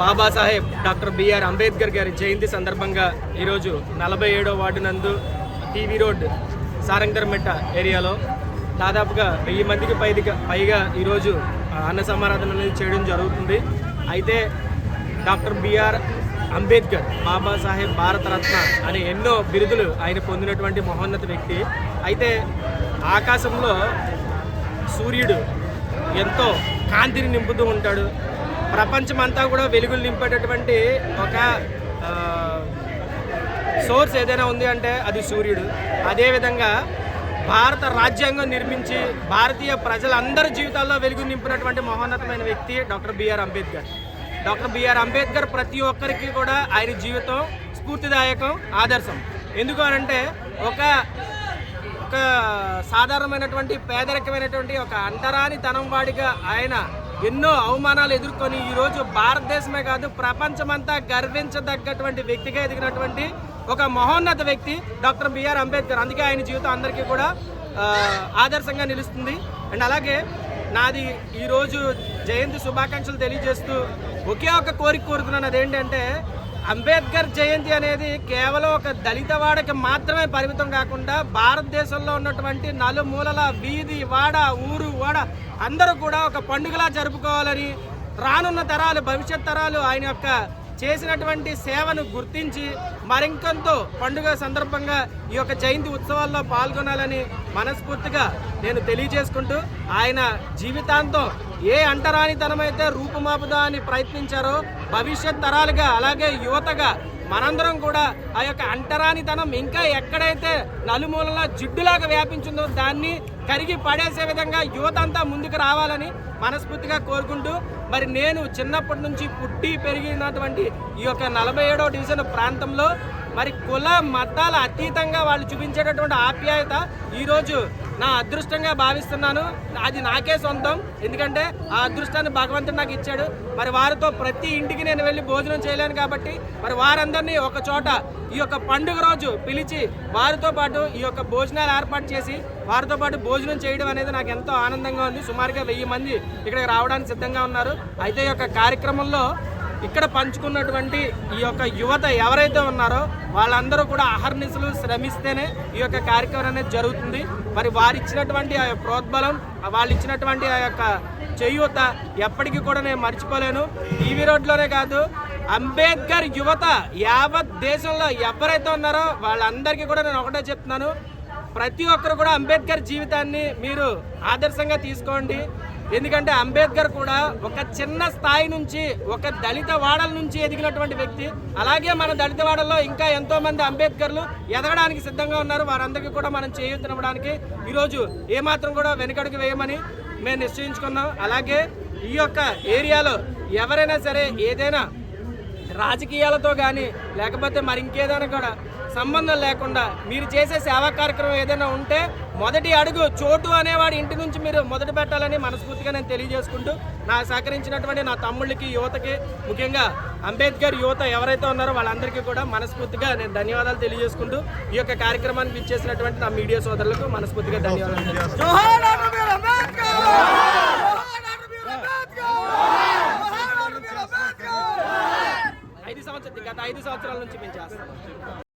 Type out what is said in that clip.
Babasaheb doctor BR Ambedkar గారి జయంతి సందర్భంగా ఈరోజు నలభై ఏడో వార్డు నందు టీవీ రోడ్ సారంగర్మెట్ట ఏరియాలో దాదాపుగా వెయ్యి మందికి పైదిగా పైగా ఈరోజు అన్న సమారాధన అనేది చేయడం జరుగుతుంది. అయితే డాక్టర్ బిఆర్ అంబేద్కర్ బాబాసాహెబ్ భారతరత్న అనే ఎన్నో బిరుదులు ఆయన పొందినటువంటి మహోన్నత వ్యక్తి. అయితే ఆకాశంలో సూర్యుడు ఎంతో కాంతిని నింపుతూ ఉంటాడు. ప్రపంచమంతా కూడా వెలుగులు నింపేటటువంటి ఒక సోర్స్ ఏదైనా ఉంది అంటే అది సూర్యుడు. అదేవిధంగా భారత రాజ్యాంగం నిర్మించి భారతీయ ప్రజలందరి జీవితాల్లో వెలుగు నింపినటువంటి మహోన్నతమైన వ్యక్తి doctor BR Ambedkar. Doctor BR Ambedkar ప్రతి ఒక్కరికి కూడా ఆయన జీవితం స్ఫూర్తిదాయకం ఆదర్శం. ఎందుకు అనంటే ఒక ఒక సాధారణమైనటువంటి పేదరికమైనటువంటి ఒక అంటరాని తనం వాడిగా ఆయన ఎన్నో అవమానాలు ఎదుర్కొని ఈరోజు భారతదేశమే కాదు ప్రపంచమంతా గర్వించదగ్గటువంటి వ్యక్తిగా ఎదిగినటువంటి ఒక మహోన్నత వ్యక్తి డాక్టర్ బిఆర్ అంబేద్కర్. అందుకే ఆయన జీవితం అందరికీ కూడా ఆదర్శంగా నిలుస్తుంది. అండ్ అలాగే నాది ఈరోజు జయంతి శుభాకాంక్షలు తెలియజేస్తూ ఒకే ఒక కోరిక కోరుతున్నాను అదేంటంటే అంబేద్కర్ జయంతి అనేది కేవలం ఒక దళిత వాడకి మాత్రమే పరిమితం కాకుండా భారతదేశంలో ఉన్నటువంటి నలుమూలల వీధి వాడ ఊరు వాడ అందరూ కూడా ఒక పండుగలా జరుపుకోవాలని రానున్న తరాలు భవిష్యత్ తరాలు ఆయన యొక్క చేసినటువంటి సేవను గుర్తించి మరింకంతో పండుగ సందర్భంగా ఈ యొక్క జయంతి ఉత్సవాల్లో పాల్గొనాలని మనస్ఫూర్తిగా నేను తెలియజేసుకుంటూ ఆయన జీవితాంతం ఏ అంటరానితనమైతే రూపుమాపుదా అని ప్రయత్నించారో భవిష్యత్ తరాలుగా అలాగే యువతగా మనందరం కూడా ఆ యొక్క అంటరానితనం ఇంకా ఎక్కడైతే నలుమూలలా జిడ్డులాగా వ్యాపించిందో దాన్ని కరిగి పడేసే విధంగా యువత అంతా ముందుకు రావాలని మనస్ఫూర్తిగా కోరుకుంటూ మరి నేను చిన్నప్పటి నుంచి పుట్టి పెరిగినటువంటి ఈ యొక్క నలభై ఏడవ డివిజన్ ప్రాంతంలో మరి కుల మతాల అతీతంగా వాళ్ళు చూపించేటటువంటి ఆప్యాయత ఈరోజు నా అదృష్టంగా భావిస్తున్నాను. అది నాకే సొంతం. ఎందుకంటే ఆ అదృష్టాన్ని భగవంతుడు నాకు ఇచ్చాడు. మరి వారితో ప్రతి ఇంటికి నేను వెళ్ళి భోజనం చేయలేను కాబట్టి మరి వారందరినీ ఒక చోట ఈ యొక్క పండుగ రోజు పిలిచి వారితో పాటు ఈ యొక్క భోజనాలు ఏర్పాటు చేసి వారితో పాటు భోజనం చేయడం అనేది నాకు ఎంతో ఆనందంగా ఉంది. సుమారుగా వెయ్యి మంది ఇక్కడికి రావడానికి సిద్ధంగా ఉన్నారు. అయితే ఈ యొక్క కార్యక్రమంలో ఇక్కడ పంచుకున్నటువంటి ఈ యొక్క యువత ఎవరైతే ఉన్నారో వాళ్ళందరూ కూడా అహర్నిశలు శ్రమిస్తేనే ఈ యొక్క కార్యక్రమం అనేది జరుగుతుంది. మరి వారు ఇచ్చినటువంటి ఆ యొక్క ప్రోద్బలం వాళ్ళు ఇచ్చినటువంటి ఆ యొక్క చేయూత ఎప్పటికీ కూడా నేను మర్చిపోలేను. టీవీ రోడ్లోనే కాదు అంబేద్కర్ యువత యావత్ దేశంలో ఎవరైతే ఉన్నారో వాళ్ళందరికీ కూడా నేను ఒకటే చెప్తున్నాను. ప్రతి ఒక్కరు కూడా అంబేద్కర్ జీవితాన్ని మీరు ఆదర్శంగా తీసుకోండి. ఎందుకంటే అంబేద్కర్ కూడా ఒక చిన్న స్థాయి నుంచి ఒక దళిత వాడల నుంచి ఎదిగినటువంటి వ్యక్తి. అలాగే మన దళిత వాడల్లో ఇంకా ఎంతో మంది అంబేద్కర్లు ఎదగడానికి సిద్ధంగా ఉన్నారు. వారందరికీ కూడా మనం చేయూతనివ్వడానికి ఈరోజు ఏమాత్రం కూడా వెనుకడుగు వేయమని మేము నిశ్చయించుకున్నాం. అలాగే ఈ యొక్క ఏరియాలో ఎవరైనా సరే ఏదైనా రాజకీయాలతో కానీ లేకపోతే మరి ఇంకేదైనా కూడా సంబంధం లేకుండా మీరు చేసే సేవా కార్యక్రమం ఏదైనా ఉంటే మొదటి అడుగు చోటు అనేవాడు ఇంటి నుంచి మీరు మొదలు పెట్టాలని మనస్ఫూర్తిగా నేను తెలియజేసుకుంటూ నా సహకరించినటువంటి నా తమ్ముళ్ళకి యువతకి ముఖ్యంగా అంబేద్కర్ యువత ఎవరైతే ఉన్నారో వాళ్ళందరికీ కూడా మనస్ఫూర్తిగా నేను ధన్యవాదాలు తెలియజేసుకుంటూ ఈ యొక్క కార్యక్రమానికి ఇచ్చేసినటువంటి నా మీడియా సోదరులకు మనస్ఫూర్తిగా ధన్యవాదాలు తెలియజేస్తున్నాను. జోహార్ డాక్టర్ బిఆర్ అంబేద్కర్ జోహార్ డాక్టర్ బిఆర్ అంబేద్కర్ జోహార్ డాక్టర్ బిఆర్ అంబేద్కర్ ఐదు సంవత్సరాలు గత ఐదు సంవత్సరాల నుంచి మేము చేస్తాం